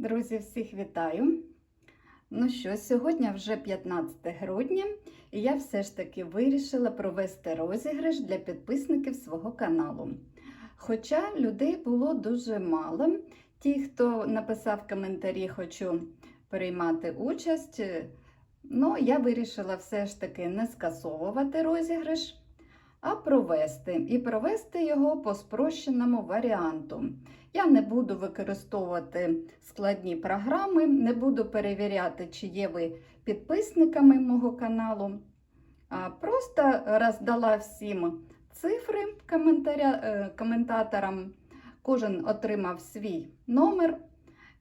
Друзі, всіх вітаю! Ну що, сьогодні вже 15 грудня, і я все ж таки вирішила провести розіграш для підписників свого каналу. Хоча людей було дуже мало. Ті, хто написав коментарі, хочу приймати участь, ну, я вирішила все ж таки не скасовувати розіграш, а провести. І провести його по спрощеному варіанту. Я не буду використовувати складні програми, не буду перевіряти, чи є ви підписниками мого каналу. А Просто роздала всім цифри е, коментаторам. Кожен отримав свій номер.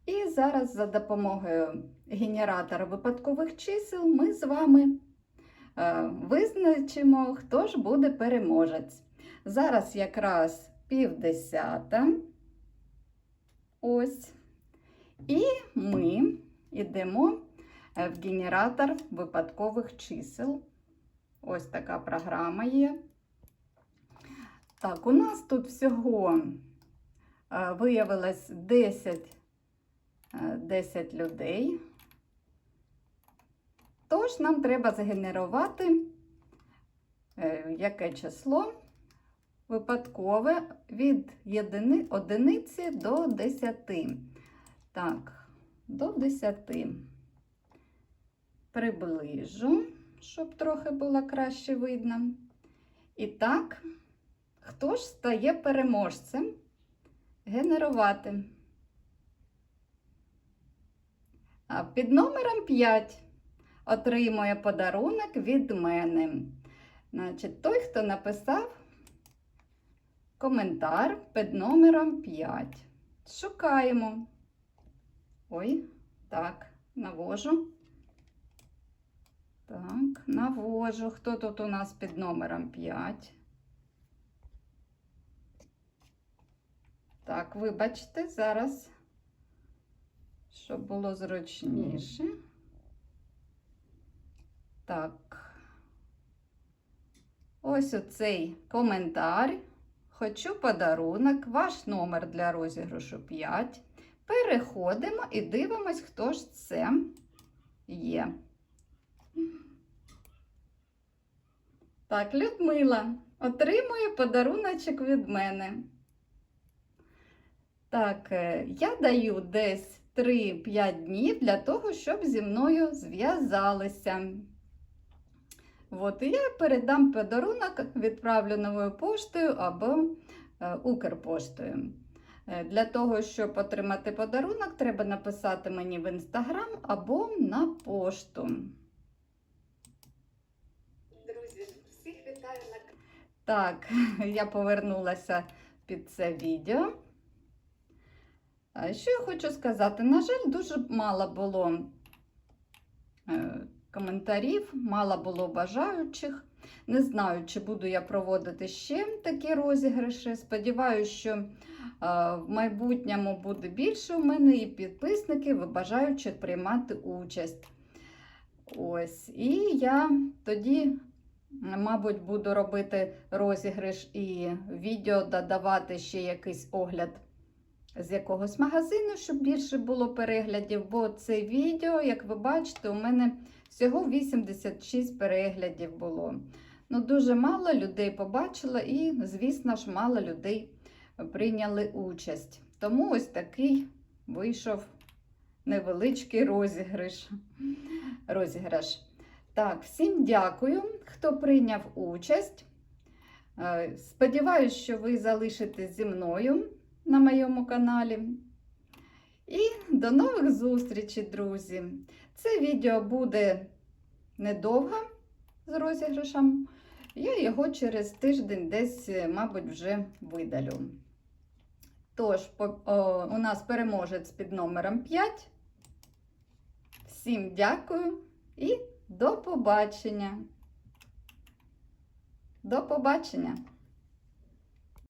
І зараз за допомогою генератора випадкових чисел ми з вами визначимо, хто ж буде переможець. Зараз якраз півдесята. Ось. І ми йдемо в генератор випадкових чисел. Ось така програма є. Так, у нас тут всього е, виявилось 10, е, 10 людей. Тож нам треба згенерувати е, яке число випадкове від єдини, одиниці до 10. Так, до 10. Приближу, щоб трохи було краще видно. І так, хто ж стає переможцем? Генерувати. А під номером 5 отримує подарунок від мене. Значить, той, хто написав коментар під номером 5. Шукаємо. Ой, так, навожу. Так, навожу. Хто тут у нас під номером 5? Так, вибачте, зараз, щоб було зручніше. Так. Ось оцей коментар. Хочу подарунок, ваш номер для розіграшу 5. Переходимо і дивимось, хто ж це є. Так, Людмила отримує подаруночок від мене. Так, е, я даю десь 3-5 днів для того, щоб зі мною зв'язалися. От, і я передам подарунок, відправлю новою поштою або е, Укрпоштою. Е, Для того, щоб отримати подарунок, треба написати мені в інстаграм або на пошту. Друзі, всіх вітаю на Так, я повернулася під це відео. Що я хочу сказати? На жаль, дуже мало було. Коментарів, мало було бажаючих. Не знаю, чи буду я проводити ще такі розіграші. Сподіваюся, що е, в майбутньому буде більше у мене і підписників, і бажаючих приймати участь. Ось. І я тоді, мабуть, буду робити розіграш і відео додавати ще якийсь огляд. З якогось магазину, щоб більше було переглядів, бо це відео, як ви бачите, у мене всього 86 переглядів було. Ну, Дуже мало людей побачило і, звісно ж, мало людей прийняли участь. Тому ось такий вийшов невеличкий розіграш. розіграш. Так, всім дякую, хто прийняв участь. Е, Сподіваюсь, що ви залишитесь зі мною на моєму каналі. І до нових зустрічей, друзі! Це відео буде недовго з розіграшем. Я його через тиждень десь, мабуть, вже видалю. Тож, у нас переможець під номером 5. Всім дякую і до побачення. До побачення!